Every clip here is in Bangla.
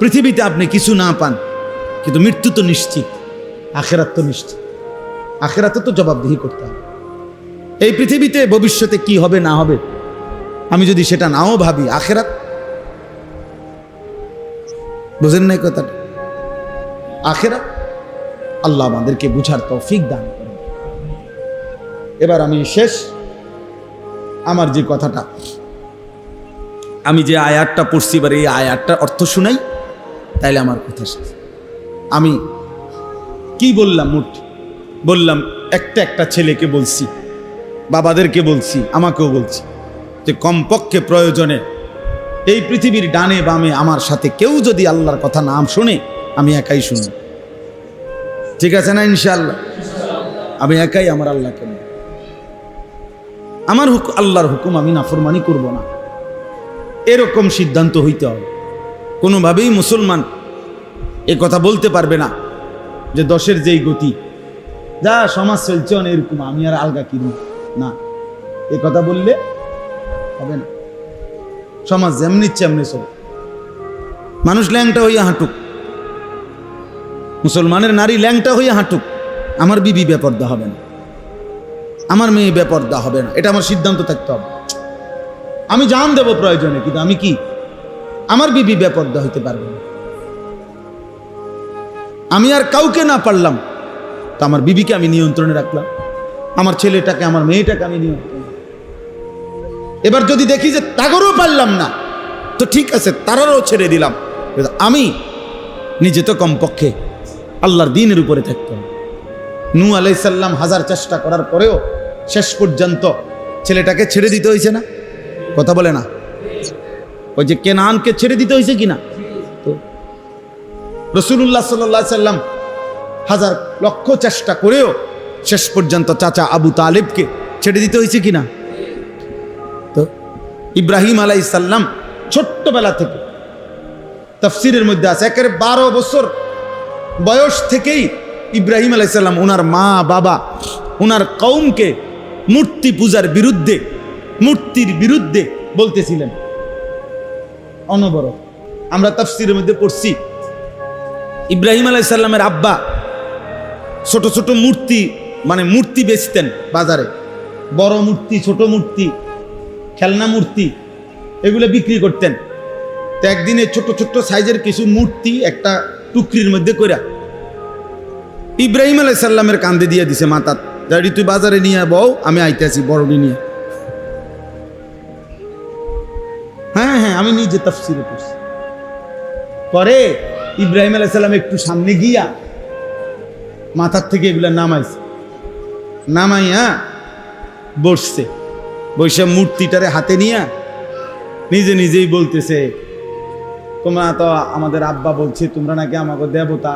পৃথিবীতে আপনি কিছু না পান, কিন্তু মৃত্যু তো নিশ্চিত, আখেরাত তো নিশ্চিত। আখেরাতে তো জবাবদিহি করতে হবে। এই পৃথিবীতে ভবিষ্যতে কি হবে, না হবে, আমি যদি সেটা নাও ভাবি, আখেরাত? বুঝেন নাই কথাটা? আখেরাত? আল্লাহ আমাদেরকে বুঝার তৌফিক দান করেন। এবার আমি শেষ আমার যে কথাটা, আমি যে আয়াতটা পড়ছি, এবার এই আয়াতটার অর্থ শুনাই। তাইলে আমার কথা শেষ আমি কি বললাম মোট? বললাম, একটা একটা ছেলেকে বলছি, বাবাদেরকে বলছি, আমাকেও বলছি যে কমপক্ষে প্রয়োজনে এই পৃথিবীর ডানে বামে আমার সাথে কেউ যদি আল্লাহর কথা নাম শুনে, আমি একাই শুনি ঠিক আছে না ইনশাআল্লাহ? আমি একাই আমার আল্লাহকে। আমার হুক আল্লাহর হুকুম আমি নাফরমানি করব না। এরকম সিদ্ধান্ত হইতে হবে। কোনোভাবেই মুসলমান এ কথা বলতে পারবে না যে দশের যেই গতি। যা সমাজ চলছে অনেক এরকম আমি আর আলগা কিনব না, এ কথা বললে হবে না। সমাজ যেমনি ইচ্ছে এমনি চল। মানুষ ল্যাংটা হইয়া হাঁটুক। মুসলমানের নারী ল্যাংটা হইয়া হাঁটুক। আমার বিবি বেপর্দা হবে না। আমার মেয়ে বেপর্দা হবে না। এটা আমার সিদ্ধান্ত থাকতে হবে। আমি জান দেব প্রয়োজনে, কিন্তু আমি কি? আমার বিবি বেপর্দা হইতে পারবে না। আমি আর কাউকে না পারলাম, তো আমার বিবিকে আমি নিয়ন্ত্রণে রাখলাম। আমার ছেলেটাকে, আমার মেয়েটাকে আমি নিয়ন্ত্রণ এবার যদি দেখি যে তাগরও পারলাম না, তো ঠিক আছে, তারারও ছেড়ে দিলাম। আমি নিজে তো কমপক্ষে আল্লাহর দিনের উপরে থাকতাম। নু আলাইসাল্লাম হাজার চেষ্টা করার পরেও শেষ পর্যন্ত ছেলেটাকে ছেড়ে দিতে হয়েছে না? কথা বলে না। ওই যে কেনানকে ছেড়ে দিতে হয়েছে কিনা? তো রসুল্লাহ সাল্লা সাল্লাম হাজার লক্ষ চেষ্টা করেও শেষ পর্যন্ত চাচা আবু তালেবকে ছেড়ে দিতে হয়েছে কিনা? তো ইব্রাহিম আলাই সাল্লাম ছোট্টবেলা থেকে তফসিরের মধ্যে আছে, একেবারে বারো বছর বয়স থেকেই ইব্রাহিম আলাইসাল্লাম ওনার মা, বাবা ওনার কৌমকে মূর্তি পূজার বিরুদ্ধে, মূর্তির বিরুদ্ধে বলতেছিলেন। অনবরত। আমরা তফসিরের মধ্যে পড়ছি, ইব্রাহিম আলাইসাল্লামের আব্বা ছোট ছোট মূর্তি মানে মূর্তি বেচতেন বাজারে। বড় মূর্তি, ছোট মূর্তি, খেলনা মূর্তি, এগুলো বিক্রি করতেন। তো একদিনে ছোট ছোট সাইজের কিছু মূর্তি একটা টুকরির মধ্যে কইরা ইব্রাহিম আলাইসাল্লামের কান্দে দিয়ে দিছে মাতার দাঁড়ি তুই বাজারে নিয়ে বউ, আমি আইতেছি বড়ডি নিয়ে। আমি নিজে তফসিরে পড়ছি। পরে ইব্রাহিম আলাইসাল্লাম একটু সামনে গিয়া মাথার থেকে এগুলা নামাইছে। নামাইয়া বসছে। বৈশা মূর্তিটারে হাতে নিয়ে নিজে নিজেই বলতেছে, তোমরা তো আমাদের আব্বা বলছে, তোমরা নাকি আমাকে দেবতা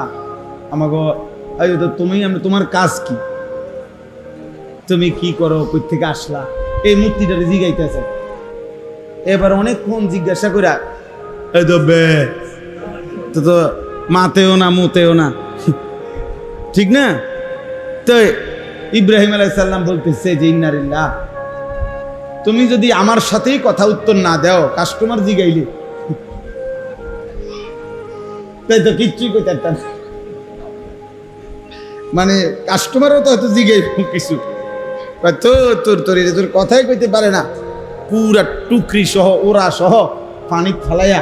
আমাকে তুমি, আমি তোমার কাজ কি? তুমি কি করো, কই থেকে আসলা? এই মূর্তিটারে জিগাইতেছে। এবার অনেক অনেকক্ষণ জিজ্ঞাসা করা এই তো বে তো তো মাতেও না, মুতেও না। ঠিক না? তো ইব্রাহিম আলাইসাল্লাম বলতেছে যে ইন্নারিল্লাহ তুমি যদি আমার সাথেই কথা উত্তর না দাও, কাস্টমার জিগাইলে। তাই তো কিচ্ছুই পারতাম মানে কাস্টমারও তো হয়তো জিগাই কিছু। তোর তোর তোর কথাই কইতে পারে না। পুরা টুকরি সহ, ওরা সহ পানি ফালাইয়া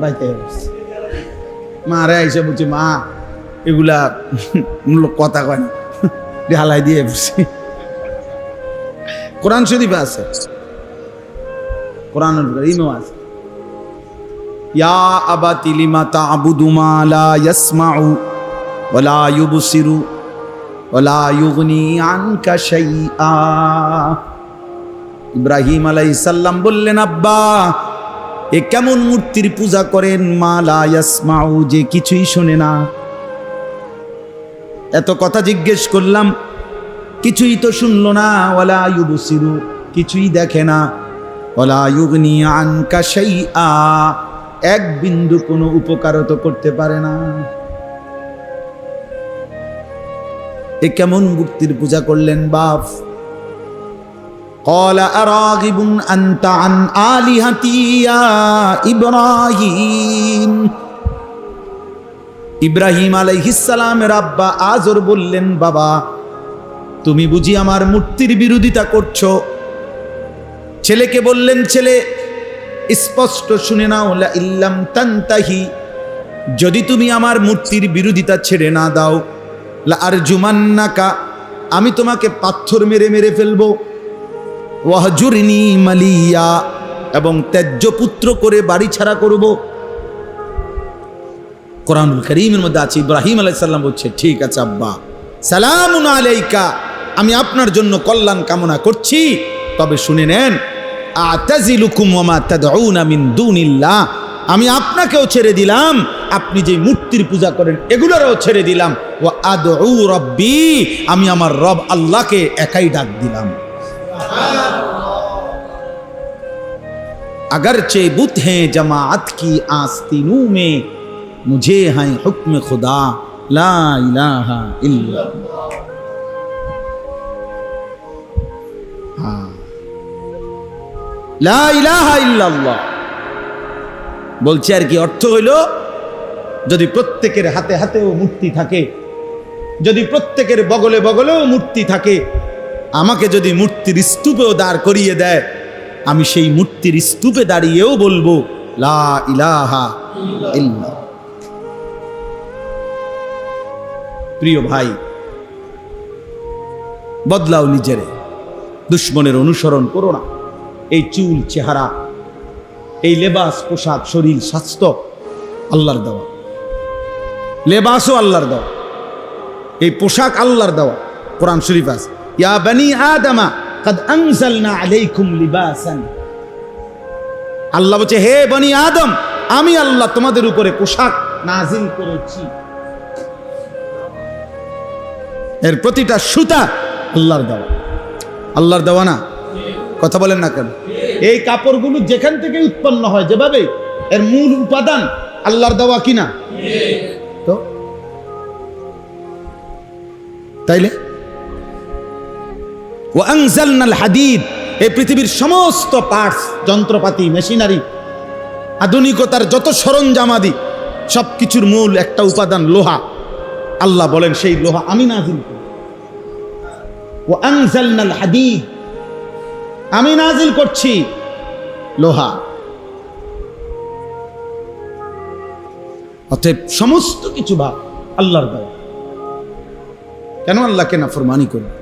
বাইতে মা রে এসে বলছে মা, এগুলা কথা কয় না, ঢালাই দিয়ে বসে। কোরআন শরীফে আছে। কোরআন ইমো আছে। ইয়া আবাতি লিমা তা'বুদু মা লা ইয়াসমাউ ওয়া লা ইউবসিরু ওয়া লা ইউগনি আনকা শাইআ। ইব্রাহিম আলাইহিস সালাম বললেন, আব্বা, এ কেমন মূর্তির পূজা করেন? মা লা ইয়াসমাউ, যে কিছুই শোনে না। এত কথা জিজ্ঞেস করলাম, কিছুই তো শুনলো না ইউবসিরু, কিছুই দেখে না। ইউগনি আনকা শাইআ, এক বিন্দু কোনো উপকারও তো করতে পারে না। এ কেমন মূর্তির পূজা করলেন, বাপ? قال أراغب أنت عن آلهتي يا إبراهيم ইব্রাহিম আলাইহিসালামের আব্বা আজর বললেন বাবা তুমি বুঝি আমার মূর্তির বিরোধিতা করছো ছেলেকে বললেন ছেলে স্পষ্ট শুনে নাও লা ইল্লাম তান্তাহি যদি তুমি আমার মূর্তির বিরোধিতা ছেড়ে না দাও লা আর জুমান্নাকা আমি তোমাকে পাথর মেরে মেরে ফেলবো ওয়াহজুরিনি মালিয়া, এবং ত্যায্য পুত্র করে বাড়ি ছাড়া করব। কোরআনুল করিমের মধ্যে আছে, ইব্রাহিম আলাইসাল্লাম বলছে, ঠিক আছে আব্বা, সালামুন আলাইকা, আমি আপনার জন্য কল্যাণ কামনা করছি, তবে শুনে নেন আমি আপনাকেও ছেড়ে দিলাম, আপনি যে মূর্তির পূজা করেন, এগুলোরও ছেড়ে দিলাম ও আদউ রব্বি, আমি আমার রব আল্লাহকে একাই ডাক দিলাম। अगरचे बुत हैं जमात की आस्तीनों में मुझे हैं हुक्म खुदा ला इलाहा इल्ला हाँ লা ইলাহা ইল্লাল্লাহ বলছে আর কি অর্থ হইল যদি প্রত্যেকের হাতে হাতেও মূর্তি থাকে যদি প্রত্যেকের বগলে বগলেও মূর্তি থাকে আমাকে যদি মূর্তির স্তূপেও দাঁড় করিয়ে দেয় আমি সেই মূর্তির স্তূপে দাঁড়িয়েও বলব, লা ইলাহা ইল্লা প্রিয় ভাই, বদলাও নিজেরে, দুশ্মনের অনুসরণ করো না। এই চুল, চেহারা, এই লেবাস, পোশাক, শরীর, স্বাস্থ্য আল্লাহর দেওয়া। লেবাসও আল্লাহর দেওয়া। এই পোশাক আল্লাহর দেওয়া। কোরআন শরীফ আছে, ইয়া বানি আদামা আল্লাহ বলছে, হে বনি আদম, আমি আল্লাহ তোমাদের উপরে পোশাক নাজিল করেছি। এর প্রতিটা সুতা আল্লাহর দেওয়া। আল্লাহর দেওয়া না? কথা বলেন না কেন? এই কাপড়গুলো যেখান থেকে উৎপন্ন হয় যেভাবে, এর মূল উপাদান আল্লাহর দেওয়া কিনা তো? তাইলে? ও আনজালনাল হাদিদ, এই পৃথিবীর সমস্ত পার্টস যন্ত্রপাতি মেশিনারি আধুনিকতার যত সরঞ্জামাদি সব কিছুর মূল একটা উপাদান লোহা। আল্লাহ বলেন, সেই লোহা আমি নাজিল করি। ও আনজালনাল হাদিদ, আমি নাজিল করছি লোহা। অতএব সমস্ত কিছু ভাব আল্লাহর দেওয়া কেন আল্লাহকে না ফরমানি করবে?